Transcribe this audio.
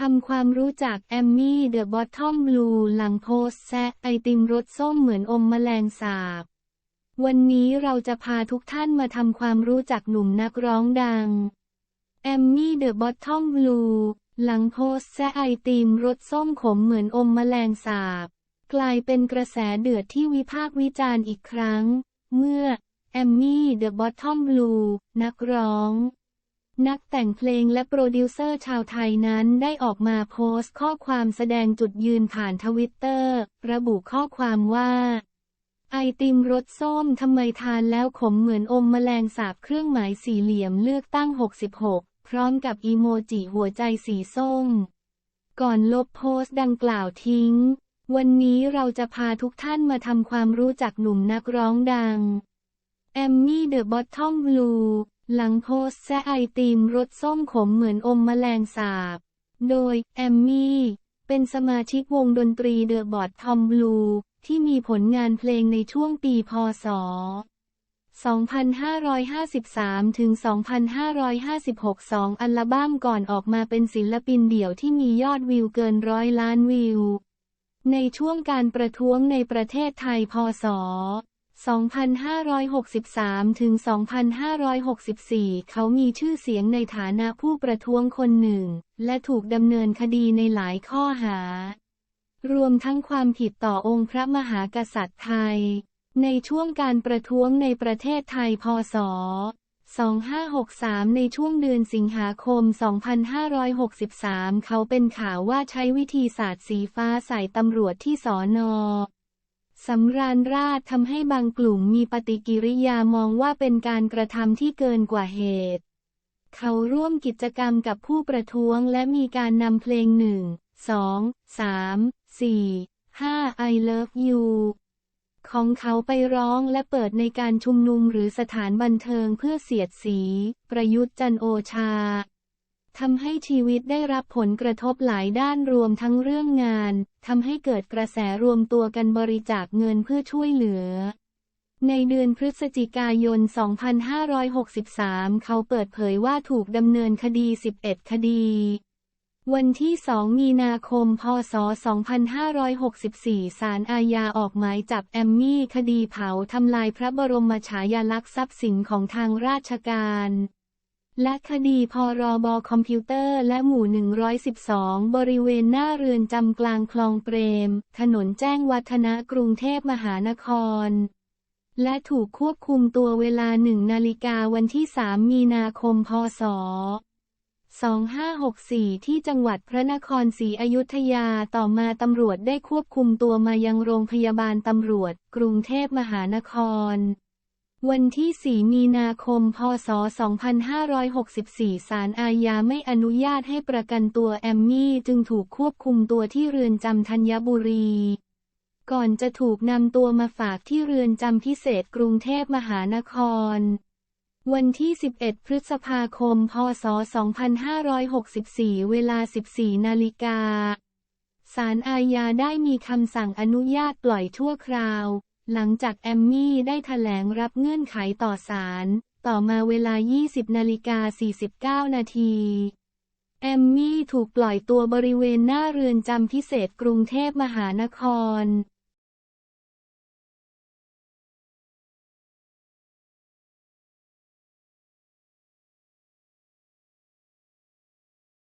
ทำความรู้จักแอมมี่เดอะบอททอมบลูหลังโพสแซะไอติมรสส้มเหมือนอมแมลงสาบ วันนี้เราจะพาทุกท่านมาทำความรู้จักหนุ่มนักร้องดัง แอมมี่เดอะบอททอมบลูหลังโพสแซะไอติมรสส้มขมเหมือนอมแมลงสาบ กลายเป็นกระแสเดือดที่วิพากษ์วิจารณ์อีกครั้ง เมื่อแอมมี่เดอะบอททอมบลูนักร้อง นักแต่งเพลงและโปรดิวเซอร์ชาวไทยนั้นได้ออกมาโพสต์ข้อความแสดงจุดยืนผ่านทวิตเตอร์ ระบุข้อความว่า ไอติมรสส้มทำไมทานแล้วขมเหมือนอมแมลงสาบเครื่องหมายสี่เหลี่ยมเลือกตั้ง 66 พร้อมกับอีโมจิหัวใจสีส้ม ก่อนลบโพสต์ดังกล่าวทิ้ง วันนี้เราจะพาทุกท่านมาทำความรู้จักหนุ่มนักร้องดัง แอมมี่เดอะบอททอมบลู หลังโพสแซไอติมรสส้มขมเหมือนอมแมลงสาบ โดย แอมมี่ เป็นสมาชิกวงดนตรีเดอะบอททอมบลูที่มีผลงานเพลงในช่วงปีพศ 2553 ถึง 2556 สองอัลบั้มก่อนออกมาเป็นศิลปินเดี่ยวที่มียอดวิวเกินร้อยล้านวิว ในช่วงการประท้วงในประเทศไทยพศ 2563 ถึง 2564 เขามีชื่อเสียงในฐานะผู้ประท้วงคนหนึ่ง และถูกดำเนินคดีในหลายข้อหา รวมทั้งความผิดต่อองค์พระมหากษัตริย์ไทย ในช่วงการประท้วงในประเทศไทยพศ 2563 ในช่วงเดือนสิงหาคม 2563 เขาเป็นข่าวว่าใช้วิธีสาดสีฟ้าใส่ตำรวจที่สอนอ สำราญราชทำให้บางกลุ่มมีปฏิกิริยามองว่าเป็นการกระทำที่เกินกว่าเหตุ เขาร่วมกิจกรรมกับผู้ประท้วงและมีการนำเพลงหนึ่ง สอง สาม สี่ ห้า I love you ของเขาไปร้องและเปิดในการชุมนุมหรือสถานบันเทิงเพื่อเสียดสี ประยุทธ์จันโอชา ทำให้ชีวิตได้รับผลกระทบหลายด้านรวมทั้งเรื่องงาน ทำให้เกิดกระแสรวมตัวกันบริจาคเงินเพื่อช่วยเหลือ ในเดือนพฤศจิกายน 2563 เขาเปิดเผยว่าถูกดำเนินคดี 11 คดี วันที่ 2 มีนาคม พศ 2564 ศาลอาญาออกหมายจับแอมมี่ คดีเผาทำลายพระบรมฉายาลักษณ์ทรัพย์สินของทางราชการ และคดีพรบคอมพิวเตอร์และหมู่ 112 บริเวณหน้าเรือนจำกลางคลองเปรม ถนนแจ้งวัฒนะกรุงเทพมหานคร และถูกควบคุมตัวเวลาหนึ่งนาฬิกาวันที่ 3 มีนาคมพศ 2564 ที่จังหวัดพระนครศรีอยุธยาต่อมาตำรวจได้ควบคุมตัวมายังโรงพยาบาลตำรวจ กรุงเทพมหานคร วันที่ 4 มีนาคม พศ 2564 ศาลอาญาไม่อนุญาตให้ประกันตัวแอมมี่จึงถูกควบคุมตัวที่เรือนจำธัญบุรี ก่อนจะถูกนำตัวมาฝากที่เรือนจำพิเศษกรุงเทพมหานคร วันที่ 11 พฤษภาคม พศ 2564 เวลา 14 นาฬิกา ศาลอาญาได้มีคำสั่งอนุญาตปล่อยชั่วคราว หลังจากแอมมี่ได้แถลงรับเงื่อนไขต่อศาล ต่อมาเวลา 20 นาฬิกา 49 นาที แอมมี่ถูกปล่อยตัวบริเวณหน้าเรือนจำพิเศษกรุงเทพมหานคร